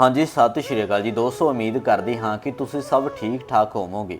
ਹਾਂਜੀ, ਸਤਿ ਸ਼੍ਰੀ ਅਕਾਲ ਜੀ। ਦੋਸਤੋ, ਉਮੀਦ ਕਰਦੀ ਹਾਂ ਕਿ ਤੁਸੀਂ ਸਭ ਠੀਕ ਠਾਕ ਹੋਵੋਗੇ।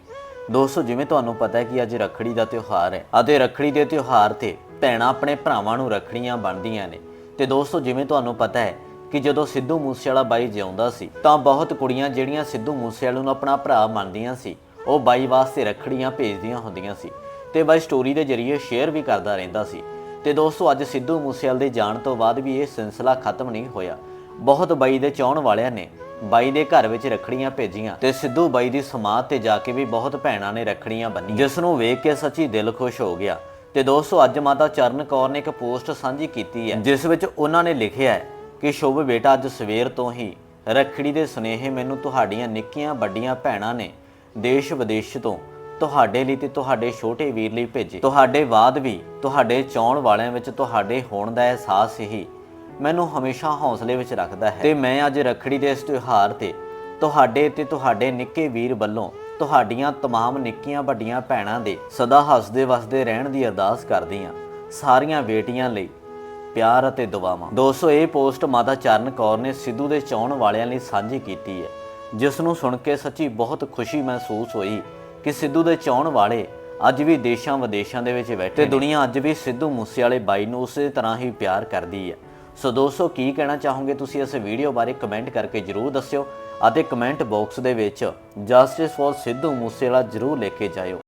ਦੋਸਤੋ, ਜਿਵੇਂ ਤੁਹਾਨੂੰ ਪਤਾ ਹੈ ਕਿ ਅੱਜ ਰੱਖੜੀ ਦਾ ਤਿਉਹਾਰ ਹੈ ਅਤੇ ਰੱਖੜੀ ਦੇ ਤਿਉਹਾਰ ਤੇ ਭੈਣਾਂ ਆਪਣੇ ਭਰਾਵਾਂ ਨੂੰ ਰੱਖੜੀਆਂ ਬੰਨ੍ਹਦੀਆਂ ਨੇ। ਤੇ ਦੋਸਤੋ, ਜਿਵੇਂ ਤੁਹਾਨੂੰ ਪਤਾ ਹੈ ਕਿ ਜਦੋਂ ਸਿੱਧੂ ਮੂਸੇਵਾਲਾ ਬਾਈ ਜਿਉਂਦਾ ਸੀ, ਤਾਂ ਬਹੁਤ ਕੁੜੀਆਂ ਜਿਹੜੀਆਂ ਸਿੱਧੂ ਮੂਸੇਵਾਲੇ ਨੂੰ ਆਪਣਾ ਭਰਾ ਮੰਨਦੀਆਂ ਸੀ, ਉਹ ਬਾਈ ਵਾਸਤੇ ਰੱਖੜੀਆਂ ਭੇਜਦੀਆਂ ਹੁੰਦੀਆਂ ਸੀ ਤੇ ਬਾਈ ਸਟੋਰੀ ਦੇ ਜ਼ਰੀਏ ਸ਼ੇਅਰ ਵੀ ਕਰਦਾ ਰਹਿੰਦਾ ਸੀ। ਤੇ ਦੋਸਤੋ, ਅੱਜ ਸਿੱਧੂ ਮੂਸੇਵਾਲੇ ਦੇ ਜਾਣ ਤੋਂ ਬਾਅਦ ਵੀ ਇਹ ਸਿਲਸਿਲਾ ਖਤਮ ਨਹੀਂ ਹੋਇਆ। ਬਹੁਤ ਬਾਈ ਦੇ ਚਾਹਣ ਵਾਲਿਆਂ ਨੇ ਬਾਈ ਦੇ ਘਰ ਵਿੱਚ ਰੱਖੜੀਆਂ ਭੇਜੀਆਂ ਤੇ ਸਿੱਧੂ ਬਾਈ ਦੀ ਸਮਾਧ ਤੇ ਜਾ ਕੇ ਵੀ ਬਹੁਤ ਭੈਣਾਂ ਨੇ ਰੱਖੜੀਆਂ ਬੰਨੀ ਜਿਸ ਨੂੰ ਵੇਖ ਕੇ ਸੱਚੀ ਦਿਲ ਖੁਸ਼ ਹੋ ਗਿਆ। ਤੇ ਦੋਸਤੋ, ਅੱਜ ਮਾਤਾ ਚਰਨ ਕੌਰ ਨੇ ਇੱਕ ਪੋਸਟ ਸਾਂਝੀ ਕੀਤੀ ਹੈ, ਜਿਸ ਵਿੱਚ ਉਹਨਾਂ ਨੇ ਲਿਖਿਆ ਹੈ ਕਿ, ਸ਼ੁਭ ਬੇਟਾ, ਅੱਜ ਸਵੇਰ ਤੋਂ ਹੀ ਰੱਖੜੀ ਦੇ ਸੁਨੇਹੇ ਮੈਨੂੰ ਤੁਹਾਡੀਆਂ ਨਿੱਕੀਆਂ ਵੱਡੀਆਂ ਭੈਣਾਂ ਨੇ ਦੇਸ਼ ਵਿਦੇਸ਼ ਤੋਂ ਤੁਹਾਡੇ ਲਈ ਤੇ ਤੁਹਾਡੇ ਛੋਟੇ ਵੀਰ ਲਈ ਭੇਜੇ। ਤੁਹਾਡੇ ਬਾਅਦ ਵੀ ਤੁਹਾਡੇ ਚਾਹਣ ਵਾਲਿਆਂ ਵਿੱਚ ਤੁਹਾਡੇ ਹੋਣ ਦਾ ਅਹਿਸਾਸ ਹੀ ਮੈਨੂੰ ਹਮੇਸ਼ਾ ਹੌਸਲੇ ਵਿੱਚ ਰੱਖਦਾ ਹੈ ਤੇ ਮੈਂ ਅੱਜ ਰੱਖੜੀ ਦੇ ਇਸ ਤਿਉਹਾਰ ਤੇ ਤੁਹਾਡੇ ਤੇ ਤੁਹਾਡੇ ਨਿੱਕੇ ਵੀਰ ਵੱਲੋਂ ਤੁਹਾਡੀਆਂ तमाम ਨਿੱਕੀਆਂ ਵੱਡੀਆਂ ਭੈਣਾਂ ਦੇ ਸਦਾ ਹੱਸਦੇ ਵਸਦੇ ਰਹਿਣ ਦੀ ਅਰਦਾਸ ਕਰਦੀ ਹਾਂ ਸਾਰੀਆਂ ਬੇਟੀਆਂ ਲਈ ਪਿਆਰ ਅਤੇ ਦੁਆਵਾਂ ਦੋਸਤੋ ਇਹ ਪੋਸਟ ਮਾਤਾ ਚਰਨ ਕੌਰ ਨੇ ਸਿੱਧੂ ਦੇ ਚਾਹਣ ਵਾਲਿਆਂ ਲਈ ਸਾਂਝੀ ਕੀਤੀ ਹੈ ਜਿਸ ਨੂੰ ਸੁਣ ਕੇ ਸੱਚੀ ਬਹੁਤ ਖੁਸ਼ੀ ਮਹਿਸੂਸ ਹੋਈ ਕਿ ਸਿੱਧੂ ਦੇ ਚਾਹਣ ਵਾਲੇ ਅੱਜ ਵੀ ਦੇਸ਼ਾਂ ਵਿਦੇਸ਼ਾਂ ਦੇ ਵਿੱਚ ਬੈਠੇ ਤੇ ਦੁਨੀਆ ਅੱਜ ਵੀ ਸਿੱਧੂ ਮੂਸੇਵਾਲੇ ਬਾਈ ਨੂੰ ਉਸੇ ਤਰ੍ਹਾਂ ਹੀ ਪਿਆਰ ਕਰਦੀ ਹੈ ਸੋ ਦੋਸਤੋ, ਕੀ ਕਹਿਣਾ ਚਾਹੋਗੇ ਤੁਸੀਂ ਇਸ ਵੀਡੀਓ ਬਾਰੇ ਕਮੈਂਟ ਕਰਕੇ ਜਰੂਰ ਦੱਸਿਓ ਅਤੇ ਕਮੈਂਟ ਬਾਕਸ ਦੇ ਵਿੱਚ ਜਸਟਿਸ ਫॉर ਸਿੱਧੂ ਮੂਸੇਵਾਲਾ ਜਰੂਰ ਲਿਖ ਕੇ ਜਾਇਓ।